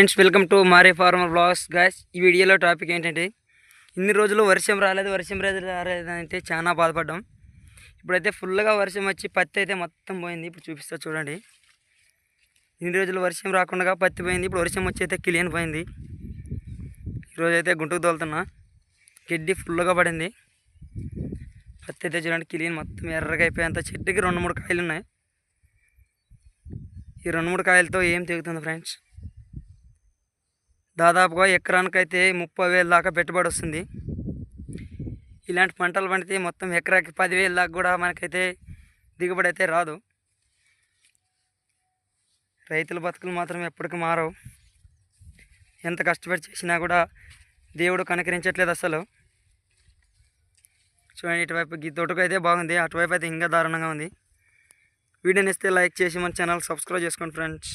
Friends welcome to మారే farmer blogs guys ఈ వీడియోలో టాపిక్ ఏంటంటే ఇన్ని రోజులు వర్షం రాలేదు వర్షం రాలేదు రాలేదు చాలా బాధపడ్డాం. ఇప్పుడైతే ఫుల్గా వర్షం వచ్చి పత్తి అయితే మొత్తం పోయింది. ఇప్పుడు చూపిస్తా చూడండి. ఇన్ని రోజులు వర్షం రాకుండా పత్తి పోయింది. ఇప్పుడు వర్షం వచ్చి అయితే కిలియన్ పోయింది. ఈరోజు అయితే గుంటుకు తోలుతున్నా. గడ్డి ఫుల్గా పడింది. పత్తి అయితే చూడండి కిలియన్ మొత్తం ఎర్రగా అయిపోయేంత చెట్టుకి రెండు మూడు కాయలు ఉన్నాయి. ఈ రెండు మూడు కాయలతో ఏం తెగుతుంది ఫ్రెండ్స్ దాదాపుగా ఎకరానికైతే ముప్పై వేల దాకా పెట్టుబడి వస్తుంది. ఇలాంటి పంటలు పండితే మొత్తం ఎకరాకి పదివేల దాకా కూడా మనకైతే దిగుబడి అయితే రాదు. రైతుల బతుకులు మాత్రం ఎప్పటికీ మారవు. ఎంత కష్టపడి చేసినా కూడా దేవుడు కనకరించట్లేదు అసలు. చూడండి ఇటువైపు ఈ అయితే బాగుంది అటువైపు అయితే ఇంకా దారుణంగా ఉంది. వీడియోని ఇస్తే లైక్ చేసి మన ఛానల్ సబ్స్క్రైబ్ చేసుకోండి ఫ్రెండ్స్.